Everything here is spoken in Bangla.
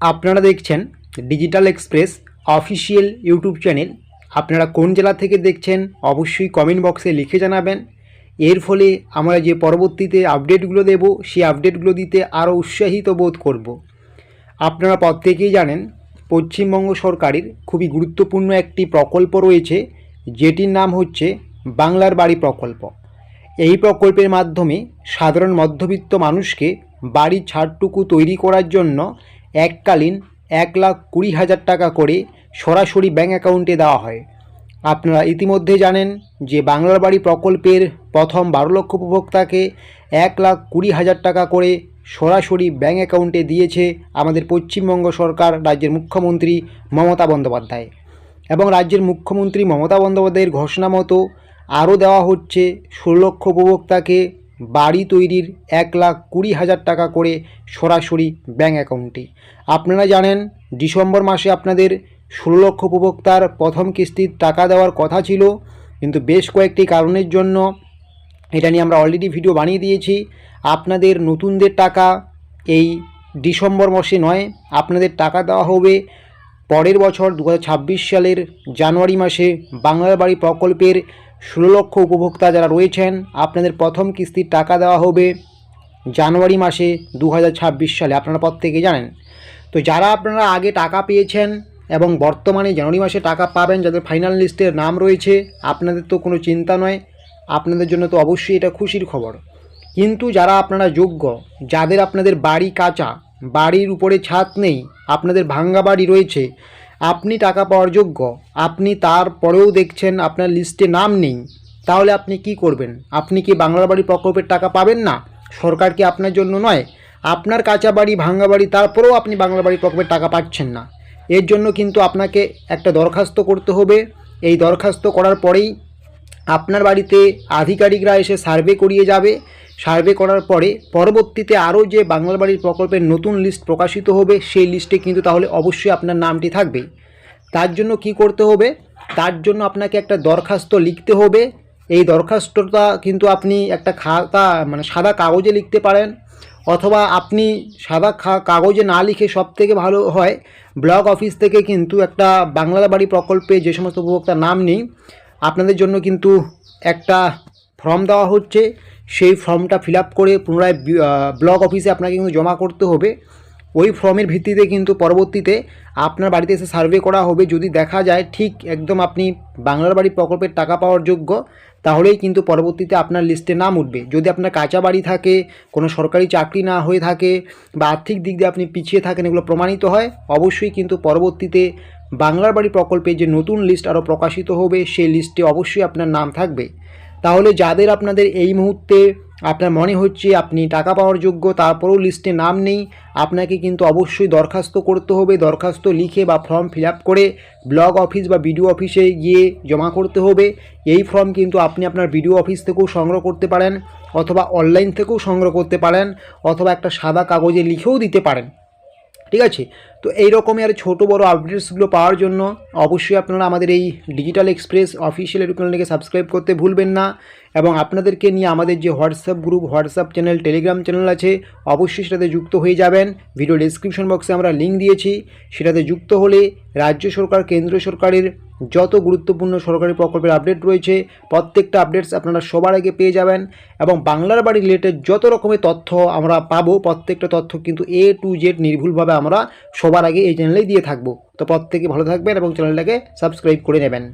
আপনারা দেখছেন digital express official YouTube channel আপনারা কোন জেলা থেকে দেখছেন অবশ্যই কমেন্ট বক্সে লিখে জানাবেন। এর ফলে আমরা যে পরবর্তীতে আপডেটগুলো দেব, সেই আপডেটগুলো দিতে আরও উৎসাহিত বোধ করব। আপনারা প্রত্যেকেই জানেন, পশ্চিমবঙ্গ সরকারের খুবই গুরুত্বপূর্ণ একটি প্রকল্প রয়েছে, যেটির নাম হচ্ছে বাংলার বাড়ি প্রকল্প। এই প্রকল্পের মাধ্যমে সাধারণ মধ্যবিত্ত মানুষকে বাড়ির ছাড়টুকু তৈরি করার জন্য এককালীন এক লাখ কুড়ি হাজার টাকা করে সরাসরি ব্যাঙ্ক অ্যাকাউন্টে দেওয়া হয়। আপনারা ইতিমধ্যে জানেন যে বাংলার বাড়ি প্রকল্পের প্রথম বারো লক্ষ উপভোক্তাকে এক লাখ কুড়ি হাজার টাকা করে সরাসরি ব্যাঙ্ক অ্যাকাউন্টে দিয়েছে আমাদের পশ্চিমবঙ্গ সরকার, রাজ্যের মুখ্যমন্ত্রী মমতা বন্দ্যোপাধ্যায়। এবং রাজ্যের মুখ্যমন্ত্রী মমতা বন্দ্যোপাধ্যায়ের ঘোষণা মতো আরও দেওয়া হচ্ছে, ষোলো লক্ষ উপভোক্তাকে বাড়ি তৈরির এক লাখ কুড়ি হাজার টাকা করে সরাসরি ব্যাঙ্ক অ্যাকাউন্টে। আপনারা জানেন, ডিসেম্বর মাসে আপনাদের ষোলো লক্ষ উপভোক্তার প্রথম কিস্তির টাকা দেওয়ার কথা ছিল, কিন্তু বেশ কয়েকটি কারণের জন্য এটা নিয়ে আমরা অলরেডি ভিডিও বানিয়ে দিয়েছি। আপনাদের নতুনদের টাকা এই ডিসেম্বর মাসে নয়, আপনাদের টাকা দেওয়া হবে পরের বছর দু হাজার ছাব্বিশ সালের জানুয়ারি মাসে বাংলার বাড়ি প্রকল্পের ষোলো লক্ষ উপভোক্তা যারা রয়েছেন, আপনাদের প্রথম কিস্তির টাকা দেওয়া হবে জানুয়ারি মাসে দু হাজার ছাব্বিশ সালে। আপনারা প্রত্যেকে জানেন। তো যারা আপনারা আগে টাকা পেয়েছেন এবং বর্তমানে জানুয়ারি মাসে টাকা পাবেন, যাদের ফাইনাল লিস্টের নাম রয়েছে, আপনাদের তো কোনো চিন্তা নয়। আপনাদের জন্য তো অবশ্যই এটা খুশির খবর। কিন্তু যারা আপনারা যোগ্য, যাদের আপনাদের বাড়ি কাঁচা, বাড়ির উপরে ছাদ নেই, আপনাদের ভাঙ্গা বাড়ি রয়েছে আপনি টাকা পাওয়ার যোগ্য। আপনি তারপরেও দেখছেন আপনার লিস্টে নাম নেই। তাহলে আপনি কি করবেন? আপনি কি বাংলার বাড়ি প্রকল্পের টাকা পাবেন না? সরকার কি আপনার জন্য নয়? আপনার কাঁচা বাড়ি, ভাঙ্গা বাড়ি, তারপরেও আপনি বাংলা বাড়ি প্রকল্পের টাকা পাচ্ছেন না। এর জন্য কিন্তু আপনাকে একটা দরখাস্ত করতে হবে। এই দরখাস্ত করার পরেই আপনার বাড়িতে আধিকারিকরা এসে সার্ভে করিয়ে যাবে। সার্ভে করার পরে পরবর্তীতে আরও যে বাংলার বাড়ির প্রকল্পের নতুন লিস্ট প্রকাশিত হবে, সেই লিস্টে কিন্তু তাহলে অবশ্যই আপনার নামটি থাকবে। তার জন্য কি করতে হবে? তার জন্য আপনাকে একটা দরখাস্ত লিখতে হবে। এই দরখাস্তটা কিন্তু আপনি একটা খাতা মানে সাদা কাগজে লিখতে পারেন অথবা আপনি সাদা কাগজে না লিখে সব থেকে ভালো হয় ব্লক অফিস থেকে কিন্তু একটা বাংলা বাড়ি প্রকল্পে যে সমস্ত উপভোক্তার নাম নেই আপনাদের জন্য কিন্তু একটা ফর্ম দেওয়া হচ্ছে। সেই ফর্মটা ফিল করে পুনরায় ব্লক অফিসে আপনাকে কিন্তু জমা করতে হবে। ওই ফর্মের ভিত্তিতে কিন্তু পরবর্তীতে আপনার বাড়িতে এসে সার্ভে করা হবে। যদি দেখা যায় ঠিক একদম আপনি বাংলার বাড়ি প্রকল্পের টাকা পাওয়ার যোগ্য, তাহলেই কিন্তু পরবর্তীতে আপনার লিস্টে নাম উঠবে। যদি আপনার কাঁচা বাড়ি থাকে, কোনো সরকারি চাকরি না হয়ে থাকে বা আর্থিক দিক দিয়ে আপনি পিছিয়ে থাকেন এগুলো প্রমাণিত হয়, অবশ্যই কিন্তু পরবর্তীতে বাংলার বাড়ি প্রকল্পে যে নতুন লিস্ট আরও প্রকাশিত হবে, সেই লিস্টে অবশ্যই আপনার নাম থাকবে। তাহলে যাদের আপনাদের এই মুহূর্তে আপনার মনে হচ্ছে আপনি টাকা পাওয়ার যোগ্য, তারপরেও লিস্টে নাম নেই। আপনাকে কিন্তু অবশ্যই দরখাস্ত করতে হবে। দরখাস্ত লিখে বা ফর্ম ফিল করে ব্লক অফিস বা বিডিও অফিসে গিয়ে জমা করতে হবে। এই ফর্ম কিন্তু আপনি আপনার বিডিও অফিস থেকেও সংগ্রহ করতে পারেন অথবা অনলাইন থেকেও সংগ্রহ করতে পারেন অথবা একটা সাদা কাগজে লিখেও দিতে পারেন। ঠিক আছে? তো এই রকমের আর ছোটো বড়ো আপডেটসগুলো পাওয়ার জন্য অবশ্যই আপনারা আমাদের এই ডিজিটাল এক্সপ্রেস অফিসিয়াল চ্যানেলকে সাবস্ক্রাইব করতে ভুলবেন না এবং আপনাদেরকে নিয়ে আমাদের যে WhatsApp group WhatsApp channel Telegram channel আছে, অবশ্যই সেটাতে যুক্ত হয়ে যাবেন। ভিডিও ডিসক্রিপশন বক্সে আমরা লিঙ্ক দিয়েছি। সেটাতে যুক্ত হলে রাজ্য সরকার, কেন্দ্র সরকারের যত গুরুত্বপূর্ণ সরকারি প্রকল্পের আপডেট রয়েছে, প্রত্যেকটা আপডেটস আপনারা সবার আগে পেয়ে যাবেন এবং বাংলার বাড়ি রিলেটেড যত রকমের তথ্য আমরা পাবো, প্রত্যেকটা তথ্য কিন্তু এ টু জেড নির্ভুলভাবে আমরা সবার আগে এই চ্যানেলেই দিয়ে থাকব। তো প্রত্যেকে ভালো থাকবেন এবং চ্যানেলটাকে সাবস্ক্রাইব করে নেবেন।